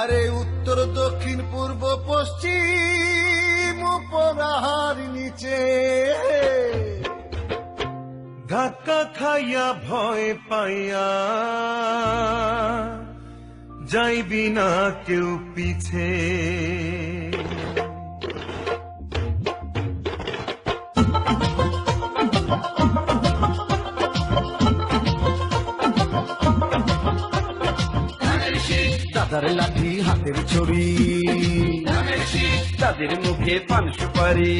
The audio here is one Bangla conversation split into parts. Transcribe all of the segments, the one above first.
আরে উত্তর, দক্ষিণ, পূর্ব, পশ্চিম, উপরাহার, নিচে। ধাক্কা খাইয়া ভয় পাইয়া যাইবি না কেউ পিছে। দাদার লাঠি, হাতের ছড়ি তাদের মুখে পান সুপারি।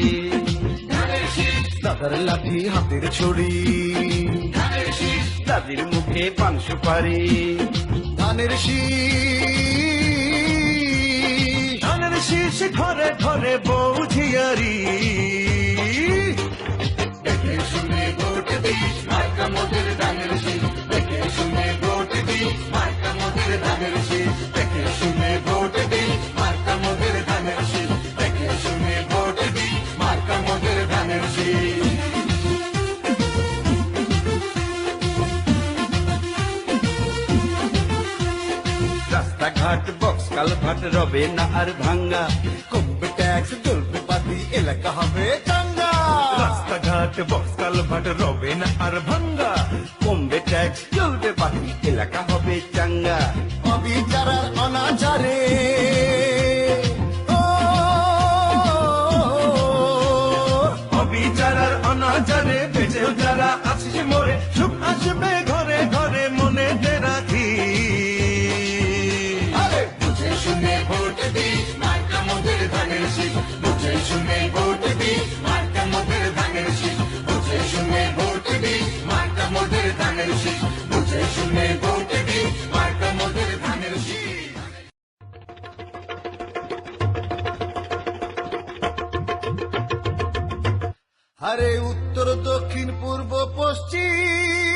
দাদার লাঠি, হাতের ছড়ি তাদের মুখে পান সুপারি। ধানের শীষ। ধানের শীষ ঘরে ঘরে বৌঝিয়ারি দেখে রাস্তাঘাট বক্স কালভাট রবে না আর ভাঙ্গা কমবে ট্যাক্স চলবে পাতি এলাকা হবে চাঙ্গা রাস্তাঘাট বক্স কালভাট রবে না আর ভাঙ্গা কমবে ট্যাক্স চলবে বাকি এলাকা হবে চাঙ্গা অবিচারার অনাচারে শীষ বুঝে শুনে ভোট দিস মার্কা মোদের ধানের শীষ বুঝে শুনে ভোট দিস মার্কা মোদের ধানের শীষ বুঝে শুনে ভোট উত্তর, দক্ষিণ, পূর্ব, পশ্চিম